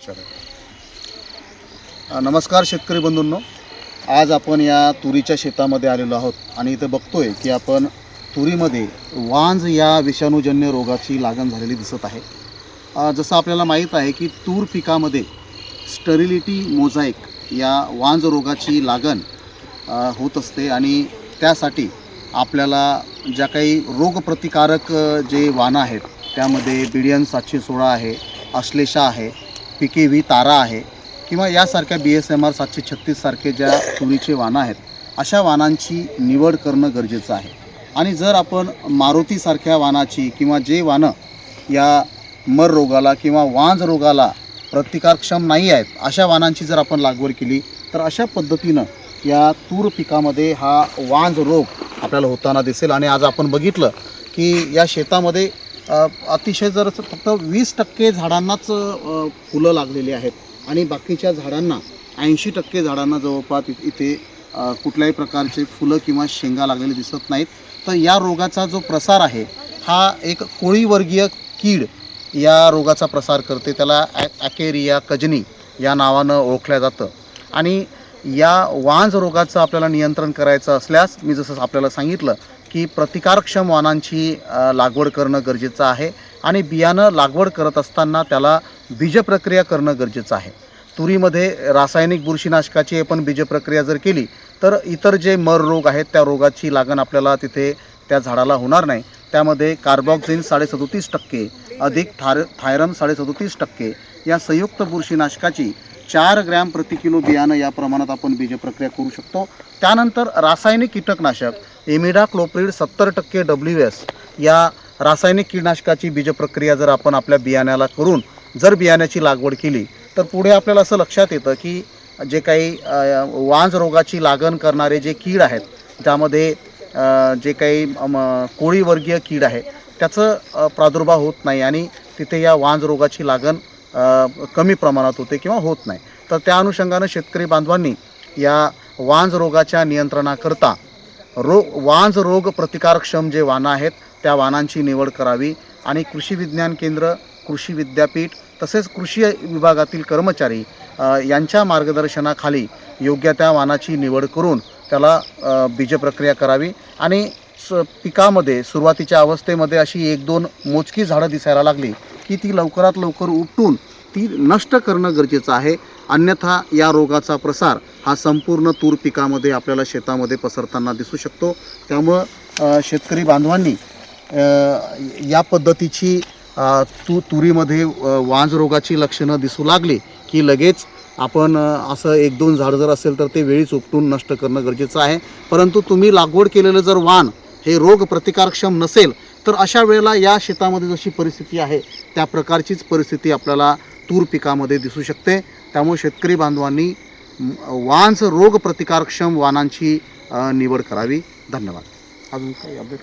अ, नमस्कार शेतकरी बंधूंनो. आज आपण या तुरीच्या शेतामध्ये आलेलो आहोत आणि इथं बघतोय की आपण तुरीमध्ये वांज या विषाणूजन्य रोगाची लागण झालेली दिसत आहे. जसं आपल्याला माहीत आहे की तूर पिकामध्ये स्टरिलिटी मोझाईक या वांज रोगाची लागण होत असते आणि त्यासाठी आपल्याला ज्या काही रोगप्रतिकारक जे वानं आहेत त्यामध्ये बिडियन सातशे सोळा आहे अश्लेषा आहे पी के व्ही तारा आहे किंवा यासारख्या बी एस एम आर सातशे छत्तीससारखे ज्या तुरीचे वाणं आहेत अशा वाहनांची निवड करणं गरजेचं आहे. आणि जर आपण मारुतीसारख्या वाहनाची किंवा जे वाणं या मर रोगाला किंवा वांज रोगाला प्रतिकारक्षम नाही आहेत अशा वाहनांची जर आपण लागवड केली तर अशा पद्धतीनं या तूर पिकामध्ये हा वांज रोग आपल्याला होताना दिसेल. आणि आज आपण बघितलं की या शेतामध्ये अतिशय जर फक्त वीस टक्के झाडांनाच फुलं लागलेली आहेत आणि बाकीच्या झाडांना ऐंशी टक्के झाडांना जवळपास इ- इथे कुठल्याही प्रकारचे फुलं किंवा शेंगा लागलेले दिसत नाहीत. तर या रोगाचा जो प्रसार आहे हा एक कोळीवर्गीय कीड या रोगाचा प्रसार करते. त्याला ॲ ॲकेरिया कजनी या नावानं ओळखलं जातं. आणि या वांज रोगाचं आपल्याला नियंत्रण करायचं असल्यास मी जसं आपल्याला सांगितलं की प्रतिकारक्षम वाणांची लागवड करणं गरजेचं आहे आणि बियाणं लागवड करत असताना त्याला बीजप्रक्रिया करणं गरजेचं आहे. तुरीमध्ये रासायनिक बुरशीनाशकाची आपण बीजप्रक्रिया जर केली तर इतर जे मर रोग आहेत त्या रोगाची लागण आपल्याला तिथे त्या झाडाला होणार नाही. त्यामध्ये कार्बॉक्झिन साडेसदोतीस टक्के अधिक थार थायरम साडेसदोतीस टक्के या संयुक्त बुरशीनाशकाची चार ग्रॅम प्रति किलो बियाणं या प्रमाणात आपण बीजप्रक्रिया करू शकतो. त्यानंतर रासायनिक कीटकनाशक एमिडा क्लोप्रिड सत्तर टक्के डब्ल्यू एस या रासायनिक कीटनाशकाची बीजप्रक्रिया जर आपण आपल्या बियाण्याला करून जर बियाण्याची लागवड केली तर पुढे आपल्याला असं लक्षात येतं की जे काही वांज रोगाची लागण करणारे जे कीड आहेत ज्यामध्ये जे काही कोळीवर्गीय कीड आहे त्याचं प्रादुर्भाव होत नाही आणि तिथे या वांज रोगाची लागण कमी प्रमाणात होते किंवा होत नाही. तर त्या अनुषंगानं शेतकरी बांधवांनी या वांज रोगाच्या नियंत्रणाकरता रो वांज रोग प्रतिकारक्षम जे वाणं आहेत त्या वाणांची निवड करावी. आणि कृषी विज्ञान केंद्र कृषी विद्यापीठ तसेच कृषी विभागातील कर्मचारी यांच्या मार्गदर्शनाखाली योग्य त्या वाणाची निवड करून त्याला बीजप्रक्रिया करावी. आणि स पिकामध्ये सुरुवातीच्या अवस्थेमध्ये अशी एक दोन मोजकी झाडं दिसायला लागली की ती लवकरात लवकर उपटून ती नष्ट करणं गरजेचं आहे. अन्यथा या रोगाचा प्रसार हा संपूर्ण तूर पिकामध्ये आपल्याला शेतामध्ये पसरताना दिसू शकतो. त्यामुळं शेतकरी बांधवांनी या पद्धतीची तू तुरीमध्ये वांज रोगाची लक्षणं दिसू लागली की लगेच आपण असं एक दोन झाड जर असेल तर ते वेळीच उपटून नष्ट करणं गरजेचं आहे. परंतु तुम्ही लागवड केलेलं जर वाण हे रोग प्रतिकारक्षम नसेल तर अशा वेळेला या शेतामध्ये जशी परिस्थिती आहे त्या प्रकारचीच परिस्थिती आपल्याला तूर पिकामध्ये दिसू शकते. त्यामुळे शेतकरी बांधवांनी वांस रोग प्रतिकारक्षम वाणांची निवड करावी. धन्यवाद. अजून काही अपडेट